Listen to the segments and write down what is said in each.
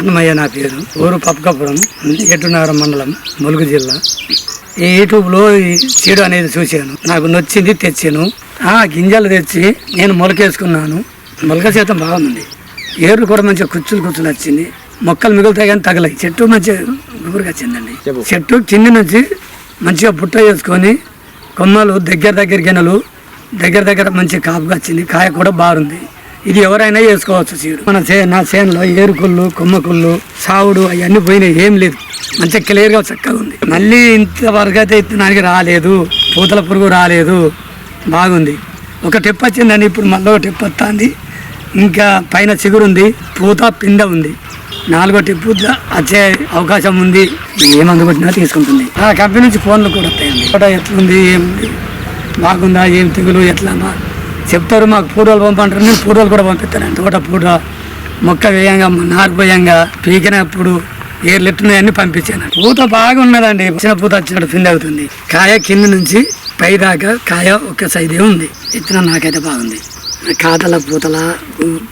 అన్నమయ్య నా పేరు. ఊరు పప్పకపురం ఎటునగరం మండలం ములుగు జిల్లా. ఈ యూట్యూబ్లో ఈ సీడు అనేది చూశాను. నాకు నచ్చింది తెచ్చాను. ఆ గింజలు తెచ్చి నేను మొలకేసుకున్నాను. మొలక శాతం బాగుంది. ఏర్లు కూడా మంచిగా కుచ్చులు కుచ్చులు వచ్చింది మొక్కలు మిగులుతాయి కానీ తగలాయి. చెట్టు మంచిగా గుబురుగా వచ్చిందండి. చెట్టు కింది నుంచి మంచిగా పుట్ట చేసుకొని కొమ్మలు దగ్గర దగ్గర గిన్నెలు దగ్గర దగ్గర మంచి కాపుగా వచ్చింది. కాయ కూడా బాగుంది. ఇది ఎవరైనా చేసుకోవచ్చు చీరు మన చే నా చేనులో ఏరుకుళ్ళు కొమ్మకుళ్ళు సావుడు అవన్నీ పోయినాయి ఏం లేదు. మంచిగా క్లియర్గా చక్కగా ఉంది. మళ్ళీ ఇంతవరకు అయితే ఇత్తనానికి రాలేదు పూతల పురుగు రాలేదు బాగుంది. ఒక టెప్ వచ్చిందండి ఇప్పుడు మళ్ళీ ఒక టెప్ వస్తుంది. ఇంకా పైన చిగురుంది పూత పిండ ఉంది. నాలుగో టిప్పు వచ్చే అవకాశం ఉంది. ఏమందు కొట్టినా తీసుకుంటుంది. ఆ కంపెనీ నుంచి ఫోన్లు కూడా వస్తాయండి. ఫోటో ఎట్లుంది ఏముంది బాగుందా ఏం తెగులు ఎట్లా చెప్తారు మాకు పూడోలు పంపంటారు. నేను పూడోలు కూడా పంపిస్తాను. తోట పూట మొక్క వేయంగా నారు పోయంగా పీకినప్పుడు ఏ పంపించాను. పూత బాగున్నదండి. చిన్న పూత వచ్చినట్టు ఫిల్ అవుతుంది. కాయ కింద నుంచి పై దాకా కాయ ఒక సైజే ఉంది. ఇచ్చిన నాకైతే బాగుంది. కాతల పూతల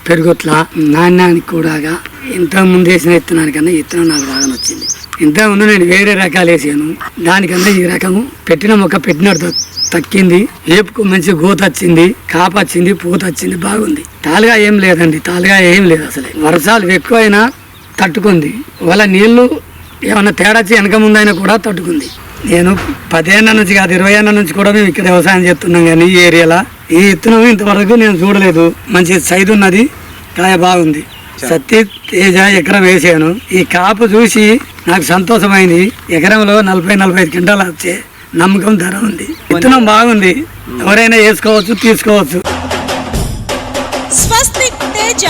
పెరుగుట్ల నాణ్యానికి కూడా ఇంతకు ముందు వేసిన విత్తనానికి ఈ విత్తనం నాకు బాగా నచ్చింది. ఇంతకుముందు ముందు నేను వేరే రకాలు వేసాను. దానికన్నా ఈ రకము పెట్టిన మొక్క పెట్టినట్టు తక్కింది. ఏపుకు మంచి గోత వచ్చింది కాపు వచ్చింది పూత వచ్చింది బాగుంది. తాలుగా ఏం లేదండి తాలుగా ఏం లేదు అసలు. వర్షాలు ఎక్కువైనా తట్టుకుంది. వాళ్ళ నీళ్ళు ఏమైనా తేడా వచ్చి వెనక ముందైనా కూడా తట్టుకుంది. నేను పదేళ్ళ నుంచి కాదు ఇరవై ఏళ్ళ నుంచి కూడా మేము ఇక్కడ వ్యవసాయం చేస్తున్నాం కానీ ఈ ఏరియాలో. ఈ విత్తనం ఇంతవరకు నేను చూడలేదు. మంచి సైజు ఉన్నది. కాయ బాగుంది. సత్య తేజ ఎకరం వేసాను. ఈ కాపు చూసి నాకు సంతోషమైంది. ఎకరంలో నలభై నలభై ఐదు క్వింటాలు వచ్చే నమ్మకం ధర ఉంది. విత్తనం బాగుంది. ఎవరైనా వేసుకోవచ్చు తీసుకోవచ్చు. స్వస్తిక్ తేజ.